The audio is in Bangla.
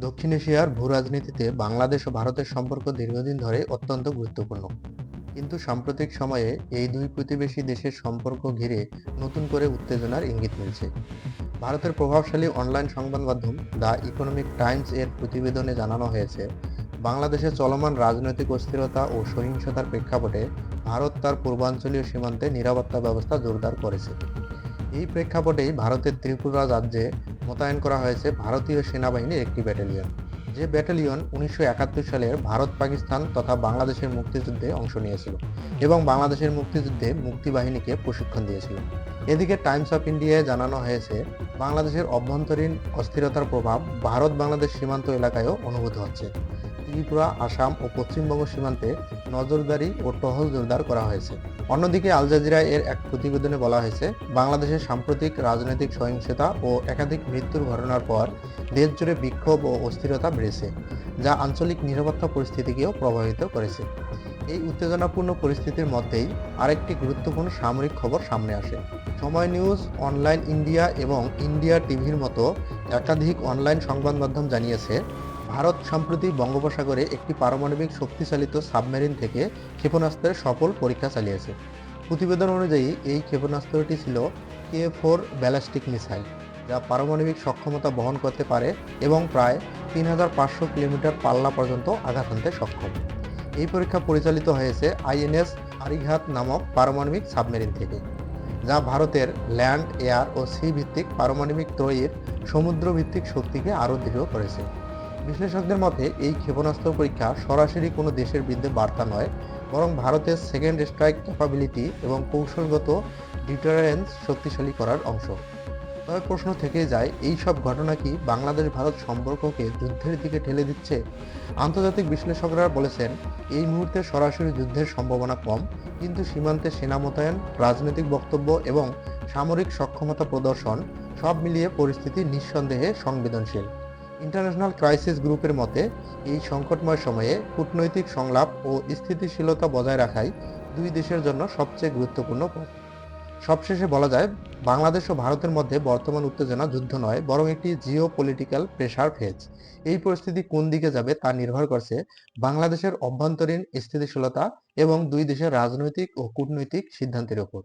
দক্ষিণ এশিয়ার ভূরাজনীতিতে বাংলাদেশ ও ভারতের সম্পর্ক দীর্ঘদিন ধরে অত্যন্ত গুরুত্বপূর্ণ। কিন্তু সাম্প্রতিক সময়ে এই দুই প্রতিবেশী দেশের সম্পর্ক ঘিরে নতুন করে উত্তেজনার ইঙ্গিত মিলছে। ভারতের প্রভাবশালী অনলাইন সংবাদ মাধ্যম দ্য ইকোনমিক টাইমস এর প্রতিবেদনে জানানো হয়েছে বাংলাদেশে চলমান রাজনৈতিক অস্থিরতা ও সহিংসতার প্রেক্ষাপটে ভারত তার পূর্বাঞ্চলীয় সীমান্তে নিরাপত্তা ব্যবস্থা জোরদার করেছে। এই প্রেক্ষাপটেই ভারতের ত্রিপুরা রাজ্যে মোতায়েন করা হয়েছে ভারতীয় সেনাবাহিনীর একটি ব্যাটালিয়ন। যে ব্যাটালিয়ন উনিশশো একাত্তর সালের ভারত, পাকিস্তান তথা বাংলাদেশের মুক্তিযুদ্ধে অংশ নিয়েছিল এবং বাংলাদেশের মুক্তিযুদ্ধে মুক্তিবাহিনীকে প্রশিক্ষণ দিয়েছিল। এদিকে টাইমস অফ ইন্ডিয়ায় জানানো হয়েছে, বাংলাদেশের অভ্যন্তরীণ অস্থিরতার প্রভাব ভারত বাংলাদেশ সীমান্ত এলাকায়ও অনুভূত হচ্ছে। ত্রিপুরা, আসাম ও পশ্চিমবঙ্গ সীমান্তে নজরদারি ও টহল জোরদার করা হয়েছে। অন্যদিকে আল জাজিরা এর এক প্রতিবেদনে বলা হয়েছে, বাংলাদেশের সাম্প্রতিক রাজনৈতিক সহিংসতা ও একাধিক মৃত্যুর ঘটনার পর দেশ জুড়ে বিক্ষোভ ও অস্থিরতা বেড়েছে, যা আঞ্চলিক নিরাপত্তা পরিস্থিতিকেও প্রভাবিত করেছে। এই উত্তেজনাপূর্ণ পরিস্থিতির মধ্যেই আরেকটি গুরুত্বপূর্ণ সামরিক খবর সামনে আসে। সময় নিউজ, অনলাইন ইন্ডিয়া এবং ইন্ডিয়া টিভির মতো একাধিক অনলাইন সংবাদ মাধ্যম জানিয়েছে ভারত সম্প্রতি বঙ্গোপসাগরে একটি পারমাণবিক শক্তিচালিত সাবমেরিন থেকে ক্ষেপণাস্ত্রের সফল পরীক্ষা চালিয়েছে। প্রতিবেদন অনুযায়ী, এই ক্ষেপণাস্ত্রটি ছিল কে ফোর ব্যালাস্টিক মিসাইল, যা পারমাণবিক সক্ষমতা বহন করতে পারে এবং প্রায় তিন হাজার পাঁচশো কিলোমিটার পাল্লা পর্যন্ত আঘাত হানতে সক্ষম। এই পরীক্ষা পরিচালিত হয়েছে আইএনএস আরিঘাত নামক পারমাণবিক সাবমেরিন থেকে, যা ভারতের ল্যান্ড, এয়ার ও সি ভিত্তিক পারমাণবিক ত্রয়ীর সমুদ্র ভিত্তিক শক্তিকে আরও দৃঢ় করেছে। বিশ্লেষকদের মতে, এই ক্ষেপণাস্ত্র পরীক্ষা সরাসরি কোনো দেশের বিরুদ্ধে বার্তা নয়, বরং ভারতের সেকেন্ড স্ট্রাইক ক্যাপাবিলিটি এবং কৌশলগত ডিটারেন্স শক্তিশালী করার অংশ। তবে প্রশ্ন থেকে যায়, এই সব ঘটনা কি বাংলাদেশ ভারত সম্পর্ককে যুদ্ধের দিকে ঠেলে দিচ্ছে? আন্তর্জাতিক বিশ্লেষকরা বলেছেন, এই মুহূর্তে সরাসরি যুদ্ধের সম্ভাবনা কম, কিন্তু সীমান্তে সেনা মোতায়েন, রাজনৈতিক বক্তব্য এবং সামরিক সক্ষমতা প্রদর্শন সব মিলিয়ে পরিস্থিতি নিঃসন্দেহে সংবেদনশীল। ইন্টারন্যাশনাল ক্রাইসিস গ্রুপের মতে, এই সংকটময় সময়ে কূটনৈতিক সংলাপ ও স্থিতিশীলতা বজায় রাখাই দুই দেশের জন্য সবচেয়ে গুরুত্বপূর্ণ পথ। সবশেষে বলা যায়, বাংলাদেশ ও ভারতের মধ্যে বর্তমান উত্তেজনা যুদ্ধ নয়, বরং একটি জিও পলিটিক্যাল প্রেশার ফেজ। এই পরিস্থিতি কোন দিকে যাবে তা নির্ভর করছে বাংলাদেশের অভ্যন্তরীণ স্থিতিশীলতা এবং দুই দেশের রাজনৈতিক ও কূটনৈতিক সিদ্ধান্তের উপর।